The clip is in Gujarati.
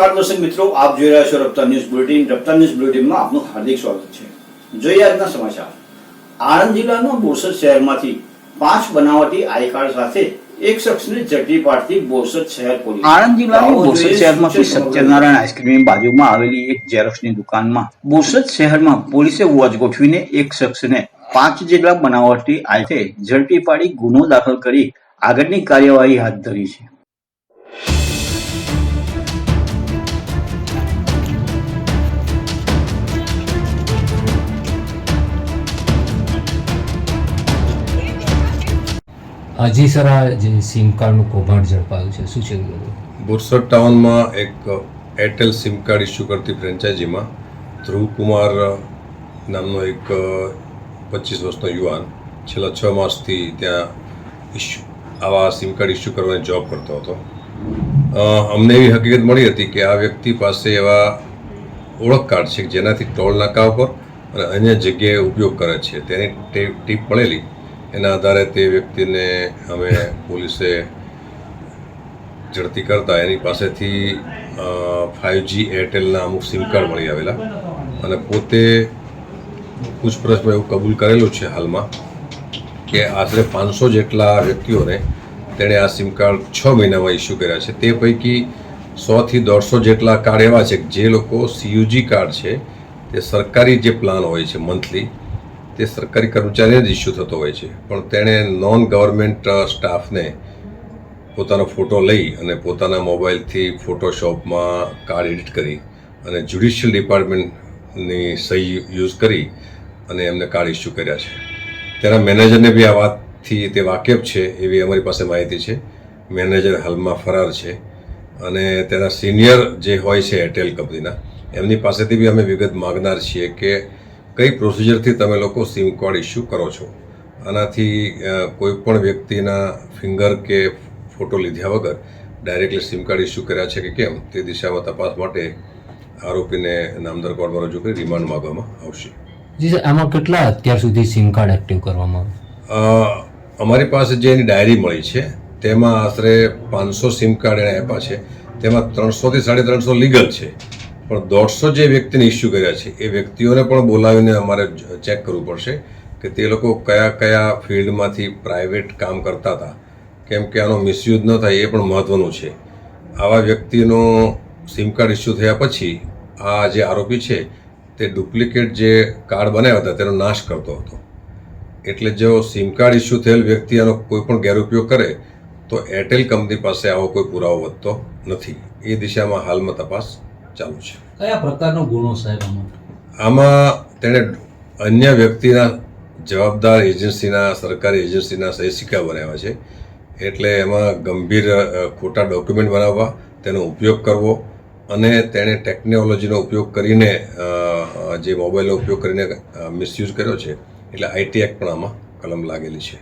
નમસ્કાર દર્શક મિત્રો આપ જોઈ રહ્યા છો Raftaar news bulletin. Raftaar news બુલેટિનમાં આપનું હાર્દિક સ્વાગત છે. જોઈએ આજના સમાચાર. આણંદ જિલ્લાના બોરસદ શહેરમાંથી પાંચ બનાવટી આઈ કાર્ડ સાથે એક શખ્સને ઝડપી પાડતી બોરસદ શહેર પોલીસ. આણંદ જિલ્લાની બોરસદ શહેરમાંથી સત્યનારાયણ આઈસ્ક્રીમની બાજુમાં આવેલી એક ઝેરોક્ષની દુકાનમાં બોરસદ શહેરમાં પોલીસે વોચ ગોઠવીને એક શખ્સને પાંચ જેટલા બનાવટી આઈથે ઝડપી પાડી ગુનો દાખલ કરી આગળની કાર્યવાહી હાથ ધરી છે. હજી સર આ જે સિમ કાર્ડનું કૌભાંડ ઝડપાયું છે, શું છે? બોરસદ ટાઉનમાં એક એરટેલ સિમ કાર્ડ ઇસ્યુ કરતી ફ્રેન્ચાઇઝીમાં ધ્રુવકુમાર નામનો એક પચીસ વર્ષનો યુવાન છેલ્લા છ માસથી ત્યાં ઇસ્યુ આવા સિમ કાર્ડ ઇસ્યુ કરવાની જોબ કરતો હતો. અમને એવી હકીકત મળી હતી કે આ વ્યક્તિ પાસે એવા ઓળખ કાર્ડ છે જેનાથી ટોલ નાકા ઉપર અને અન્ય જગ્યાએ ઉપયોગ કરે છે. તેની ટીપ મળેલી. એના આધારે તે વ્યક્તિને અમે પોલીસે ઝડપી કરતા એની પાસેથી ફાઇવજી એરટેલના અમુક સિમ કાર્ડ મળી આવેલા. અને પોતે પૂછપરછમાં એવું કબૂલ કરેલું છે હાલમાં કે આશરે પાંચસો જેટલા વ્યક્તિઓને તેણે આ સિમ કાર્ડ છ મહિનામાં ઇસ્યુ કર્યા છે. તે પૈકી સોથી દોઢસો જેટલા કાર્ડ એવા છે જે લોકો સીયુજી કાર્ડ છે, તે સરકારી જે પ્લાન હોય છે મંથલી તે સરકારી કર્મચારીને જ ઇસ્યુ થતો હોય છે. પણ તેણે નોન ગવર્મેન્ટ સ્ટાફને પોતાનો ફોટો લઈ અને પોતાના મોબાઈલથી ફોટોશોપમાં કાર્ડ એડિટ કરી અને જ્યુડિશિયલ ડિપાર્ટમેન્ટની સહી યુઝ કરી અને એમને કાર્ડ ઇસ્યુ કર્યા છે. તેના મેનેજરને બી આ વાતથી તે વાકેફ છે એવી અમારી પાસે માહિતી છે. મેનેજર હાલમાં ફરાર છે અને તેના સિનિયર જે હોય છે એરટેલ કંપનીના, એમની પાસેથી બી અમે વિગત માગનાર છીએ કે કઈ પ્રોસિજરથી તમે લોકો સિમ કાર્ડ ઇસ્યુ કરો છો? આનાથી કોઈપણ કોઈ પણ વ્યક્તિના ફિંગર કે ફોટો લીધ્યા વગર ડાયરેક્ટલી સિમ કાર્ડ ઇસ્યુ કર્યા છે કે કેમ તે દિશામાં તપાસ માટે આરોપીને નામદાર કોર્ટમાં રજૂ કરી રિમાન્ડ માંગવામાં આવશે. જી સર આમાં કેટલા અત્યાર સુધી સિમ કાર્ડ એક્ટિવ કરવામાં આવે? અમારી પાસે જે એની ડાયરી મળી છે તેમાં આશરે પાંચસો સિમ કાર્ડ એણે આપ્યા છે. તેમાં ત્રણસોથી સાડી ત્રણસો લીગલ છે. પણ દોઢસો જે વ્યક્તિને ઇસ્યુ કર્યા છે, એ વ્યક્તિઓને પણ બોલાવીને અમારે ચેક કરવું પડશે કે તે લોકો કયા કયા ફિલ્ડમાંથી પ્રાઇવેટ કામ કરતા હતા. કેમ કે આનો મિસયુઝ ન થાય એ પણ મહત્ત્વનું છે. આવા વ્યક્તિનો સિમ કાર્ડ ઇસ્યુ થયા પછી આ જે આરોપી છે, તે ડુપ્લિકેટ જે કાર્ડ બનાવ્યા હતા, તેનો નાશ કરતો હતો. એટલે જો સિમ કાર્ડ ઇસ્યુ થયેલ વ્યક્તિ આનો કોઈ પણ ગેરઉપયોગ કરે, તો એરટેલ કંપની પાસે આવો કોઈ પુરાવો વધતો નથી. એ દિશામાં હાલમાં તપાસ ચાલુ છે. કયા પ્રકારનો ગુનો સાહેબ આમાં? તેણે અન્ય વ્યક્તિના જવાબદાર એજન્સીના સરકારી એજન્સીના સહી સિક્કા બનાવ્યા છે. એટલે એમાં ગંભીર ખોટા ડોક્યુમેન્ટ બનાવવા તેનો ઉપયોગ કરવો અને તેણે ટેકનોલોજીનો ઉપયોગ કરીને જે મોબાઈલનો ઉપયોગ કરીને મિસયુઝ કર્યો છે. એટલે આઈટી એક્ટ પણ આમાં કલમ લાગેલી છે.